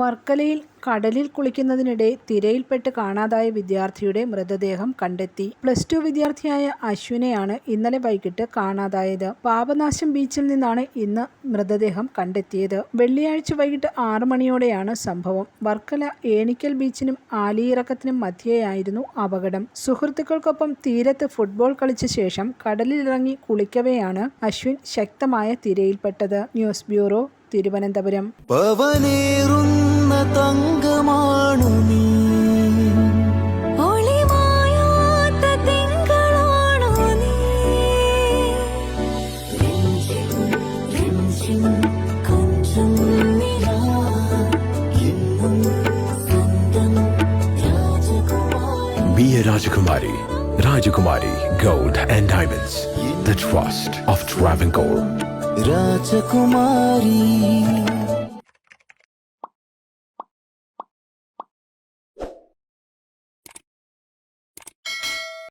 വർക്കലയിൽ കടലിൽ കുളിക്കുന്നതിനിടെ തിരയിൽപ്പെട്ട് കാണാതായ വിദ്യാർത്ഥിയുടെ മൃതദേഹം കണ്ടെത്തി. പ്ലസ് ടു വിദ്യാർത്ഥിയായ അശ്വിനെയാണ് ഇന്നലെ വൈകിട്ട് കാണാതായത്. പാപനാശം ബീച്ചിൽ നിന്നാണ് ഇന്ന് മൃതദേഹം കണ്ടെത്തിയത്. വെള്ളിയാഴ്ച വൈകിട്ട് ആറു മണിയോടെയാണ് സംഭവം. വർക്കല ഏണിക്കൽ ബീച്ചിനും ആലിയിറക്കത്തിനും മധ്യേയായിരുന്നു അപകടം. സുഹൃത്തുക്കൾക്കൊപ്പം തീരത്ത് ഫുട്ബോൾ കളിച്ച ശേഷം കടലിലിറങ്ങി കുളിക്കവെയാണ് അശ്വിൻ ശക്തമായ തിരയിൽപ്പെട്ടത്. ന്യൂസ് ബ്യൂറോ തിരുവനന്തപുരം പവനേറുന്ന തങ്കമാണു നീ ഒളിമായാത്ത തിങ്കളാണോ നീ രഞ്ജിം രഞ്ജിം കൊഞ്ചം നിലാ എന്നും സ്വന്തം രാജകുമാരി Be a Rajakumari. Rajakumari Gold and Diamonds. The trust of Travancore. Rajakumari.